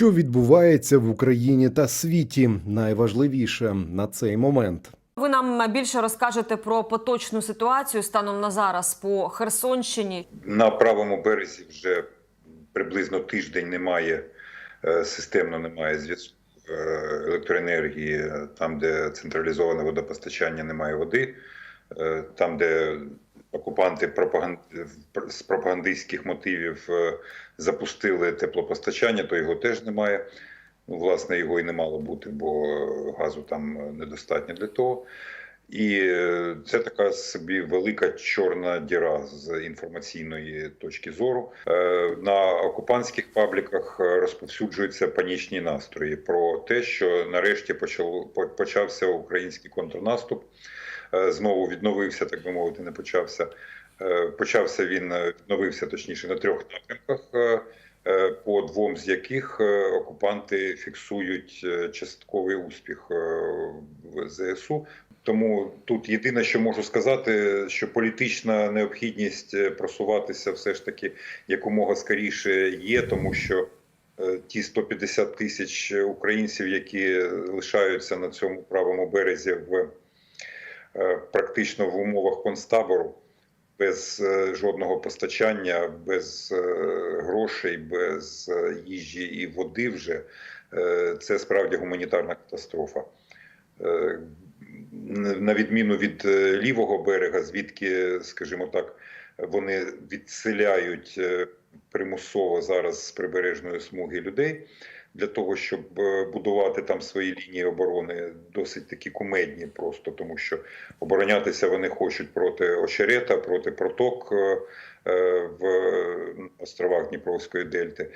Що відбувається в Україні та світі, найважливіше на цей момент. Ви нам більше розкажете про поточну ситуацію станом на зараз по Херсонщині. На правому березі вже приблизно тиждень немає е, системно немає зв'язку е, електроенергії, там, де централізоване водопостачання, немає води, Е, там, де окупанти пропаган... з пропагандистських мотивів е, запустили теплопостачання, то його теж немає. Ну, власне, його і не мало бути, бо газу там недостатньо для того. І е, це така собі велика чорна діра з інформаційної точки зору. Е, На окупантських пабліках розповсюджуються панічні настрої про те, що нарешті почало почався український контрнаступ. Е, Знову відновився, так би мовити, не почався. Е, Почався він е, відновився точніше на трьох напрямках. По двом з яких окупанти фіксують частковий успіх в ЗСУ. Тому тут єдине, що можу сказати, що політична необхідність просуватися все ж таки якомога скоріше є, тому що ті 150 тисяч українців, які лишаються на цьому правому березі в практично в умовах концтабору, без е, жодного постачання, без е, грошей, без е, їжі і води, вже е, це справді гуманітарна катастрофа. Е, на відміну від е, лівого берега, звідки, скажімо так, вони відселяють е, примусово зараз з прибережної смуги людей для того, щоб е, будувати там свої лінії оборони, досить такі кумедні, просто тому що оборонятися вони хочуть проти очерета, проти проток е, е, в островах Дніпровської дельти.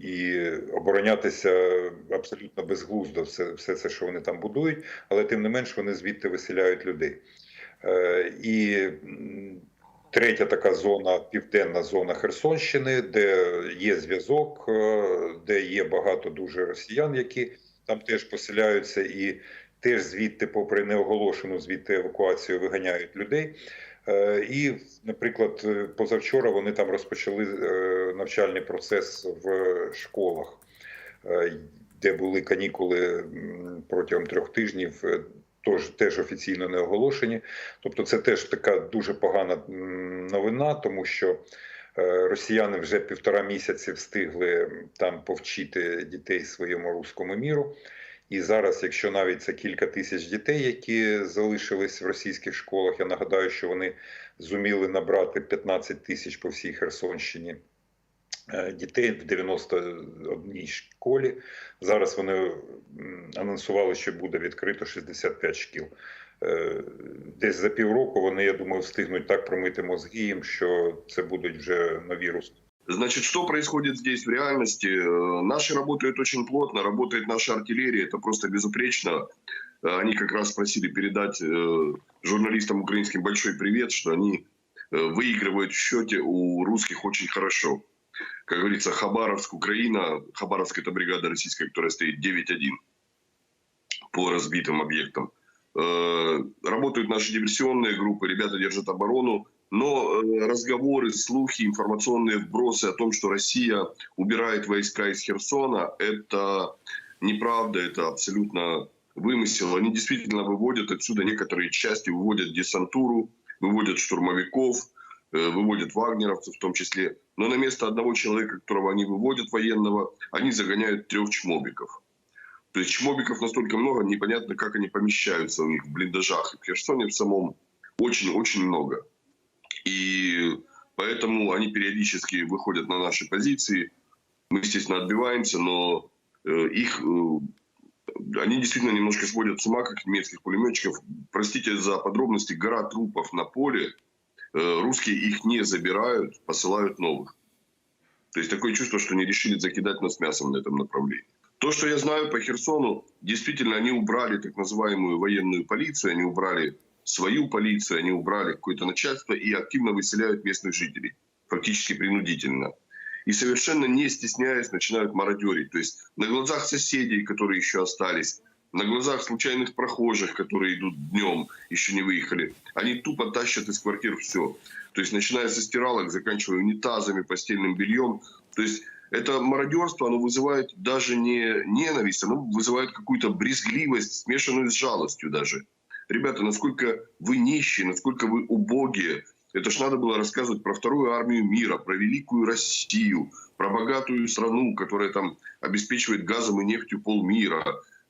І оборонятися абсолютно безглуздо все, все це, що вони там будують, але тим не менш вони звідти виселяють людей. І третя така зона, південна зона Херсонщини, де є зв'язок, е, де є багато дуже росіян, які там теж поселяються, і теж звідти, попри неоголошену звідти евакуацію, виганяють людей. Е, І, наприклад, позавчора вони там розпочали е, навчальний процес в школах, де були канікули протягом трьох тижнів. Тож теж офіційно не оголошені. Тобто, це теж така дуже погана новина, тому що е, росіяни вже півтора місяці встигли там повчити дітей своєму руському міру. І зараз, якщо навіть це кілька тисяч дітей, які залишились в російських школах, я нагадаю, що вони зуміли набрати 15 тисяч по всій Херсонщині дітей в 91 школі. Зараз вони м, анонсували, що буде відкрито 65 шкіл. Е, Десь за півроку вони, я думаю, встигнуть так промити мозги їм, що це будуть вже нові русські. Значит, что происходит здесь в реальности? Э, Наши работают очень плотно, работает наша артиллерия, это просто безупречно. Э, Они как раз просили передать э, журналистам украинским большой привет, что они э, выигрывают в счете у русских очень хорошо. Как говорится, Хабаровск, Украина, Хабаровск это бригада российская, которая стоит 9-1 по разбитым объектам. Э, Работают наши диверсионные группы, ребята держат оборону, но э, разговоры, слухи, информационные вбросы о том, что Россия убирает войска из Херсона, это неправда, это абсолютно вымысел. Они действительно выводят отсюда некоторые части, выводят десантуру, выводят штурмовиков, э, выводят вагнеровцев в том числе. Но на место одного человека, которого они выводят военного, они загоняют трех чмобиков. То есть чмобиков настолько много, непонятно, как они помещаются у них в блиндажах. И в Херсоне в самом очень-очень много. И поэтому они периодически выходят на наши позиции. Мы, естественно, отбиваемся, но э, их э, они действительно немножко сводят с ума, как немецких пулеметчиков. Простите за подробности, гора трупов на поле. Э, русские их не забирают, посылают новых. То есть такое чувство, что они решили закидать нас мясом на этом направлении. То, что я знаю по Херсону, действительно, они убрали так называемую военную полицию, они убрали свою полицию, они убрали какое-то начальство и активно выселяют местных жителей, фактически принудительно. И совершенно не стесняясь начинают мародерить. То есть на глазах соседей, которые еще остались, на глазах случайных прохожих, которые идут днем, еще не выехали, они тупо тащат из квартир все. То есть начиная со стиралок, заканчивая унитазами, постельным бельем. То есть Это мародерство, оно вызывает даже не ненависть, оно вызывает какую-то брезгливость, смешанную с жалостью даже. Ребята, насколько вы нищие, насколько вы убогие. Это ж надо было рассказывать про вторую армию мира, про великую Россию, про богатую страну, которая там обеспечивает газом и нефтью полмира,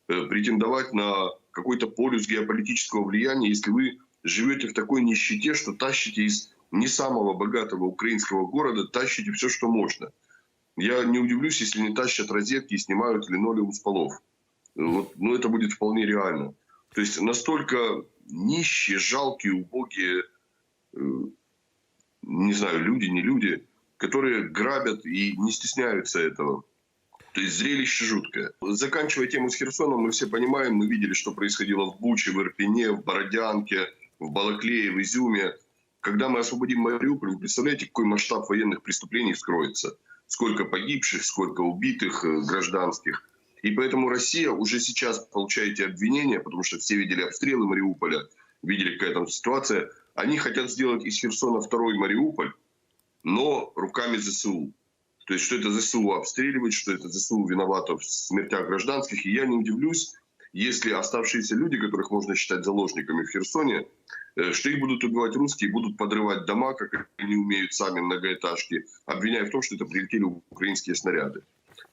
претендовать на какой-то полюс геополитического влияния, если вы живете в такой нищете, что тащите из не самого богатого украинского города, тащите все, что можно. Я не удивлюсь, если не тащат розетки и снимают линолеум с полов. Э, Вот, ну, это будет вполне реально. То есть настолько нищие, жалкие, убогие, э, не знаю, люди, не люди, которые грабят и не стесняются этого. То есть зрелище жуткое. Заканчивая тему с Херсоном, мы все понимаем, мы видели, что происходило в Буче, в Ирпене, в Бородянке, в Балаклее, в Изюме. Когда мы освободим Мариуполь, вы представляете, какой масштаб военных преступлений вскроется? Сколько погибших, сколько убитых э, гражданских. И поэтому Россия уже сейчас получает обвинения, потому что все видели обстрелы Мариуполя, видели, какая там ситуация. Они хотят сделать из Херсона второй Мариуполь, но руками ЗСУ. То есть, что это ЗСУ обстреливает, что это ЗСУ виновато в смертях гражданских. И я не удивлюсь, если оставшиеся люди, которых можно считать заложниками в Херсоне, э, что их будут убивать русские, будут подрывать дома, как они умеют сами, многоэтажки, обвиняя в том, что это прилетели украинские снаряды.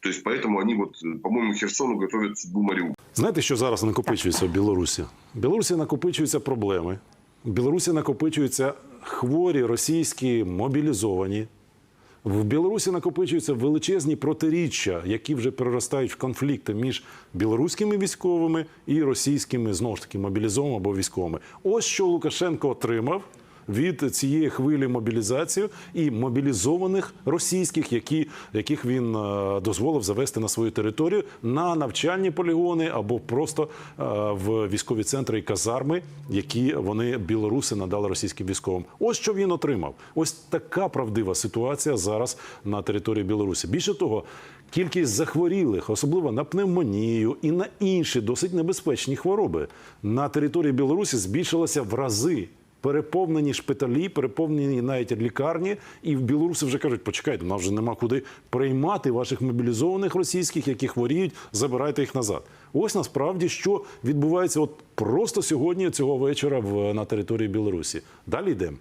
То есть, поэтому они, вот, э, по-моему, Херсону готовят судьбу Мариуполя. Знаєте, що зараз накопичується в Білорусі? В Білорусі накопичуються проблеми. В Білорусі накопичуються хворі російські мобілізовані. В Білорусі накопичуються величезні протиріччя, які вже переростають в конфлікти між білоруськими військовими і російськими знову ж таки мобілізованими або військовими. Ось що Лукашенко отримав від цієї хвилі мобілізації і мобілізованих російських, які, яких він е, дозволив завести на свою територію на навчальні полігони або просто е, в військові центри і казарми, які вони білоруси надали російським військовим. Ось що він отримав. Ось така правдива ситуація зараз на території Білорусі. Більше того. Кількість захворілих, особливо на пневмонію і на інші досить небезпечні хвороби на території Білорусі збільшилася в рази переповнені шпиталі, переповнені навіть лікарні, і в Білорусі вже кажуть, почекайте, у нас вже нема куди приймати ваших мобілізованих російських, які хворіють, забирайте їх назад. Ось насправді що відбувається от просто сьогодні, цього вечора в на території Білорусі. Далі йдемо.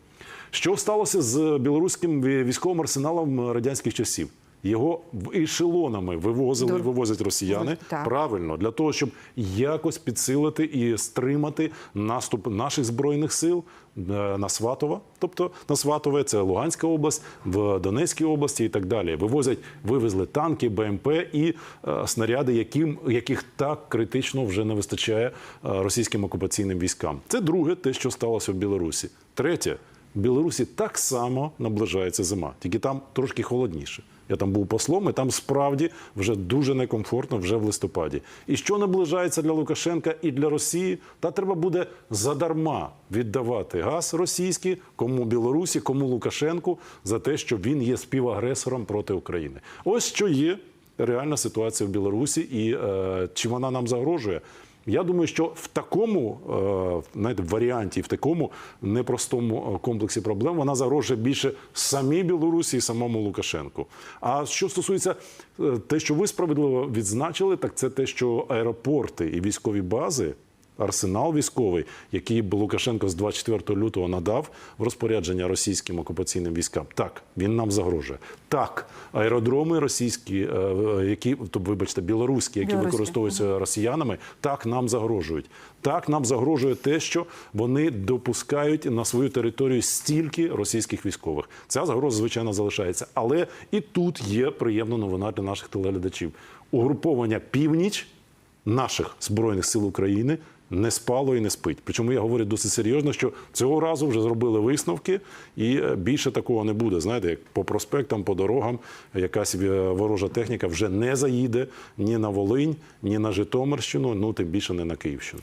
Що сталося з білоруським військовим арсеналом радянських часів? Його в ешелонами вивозили, Дур- вивозять росіяни. Так. Правильно, для того, щоб якось підсилити і стримати наступ наших збройних сил е, на Сватово, тобто на Сватове, це Луганська область, в Донецькій області і так далі. Вивозять, вивезли танки, БМП і е, снаряди, яким, яких так критично вже не вистачає е, російським окупаційним військам. Це друге, те, що сталося в Білорусі. Третє. В Білорусі так само наближається зима, тільки там трошки холодніше. Я там був послом, і там справді вже дуже некомфортно вже в листопаді. І що наближається для Лукашенка і для Росії, та треба буде задарма віддавати газ російський, кому Білорусі, кому Лукашенку за те, що він є співагресором проти України. Ось що є реальна ситуація в Білорусі, і е, чи вона нам загрожує. Я думаю, що в такому навіть знаєте, варіанті, в такому непростому е, комплексі проблем вона загрожує більше самій Білорусі і самому Лукашенку. А що стосується е, те, що ви справедливо відзначили, так це те, що аеропорти і військові бази. Арсенал військовий, який б Лукашенко з 24 лютого надав в розпорядження російським окупаційним військам. Так, він нам загрожує. Так, аеродроми російські, е, які тобто, вибачте, білоруські, які Білоруські. використовуються росіянами, так нам загрожують. Так нам загрожує те, що вони допускають на свою територію стільки російських військових. Ця загроза, звичайно, залишається. Але і тут є приємна новина для наших телеглядачів. Угруповання північ наших збройних сил України не спало і не спить. Причому я говорю досить серйозно, що цього разу вже зробили висновки, і е, більше такого не буде. Знаєте, як по проспектам, по дорогам якась е, ворожа техніка вже не заїде ні на Волинь, ні на Житомирщину, ну тим більше не на Київщину.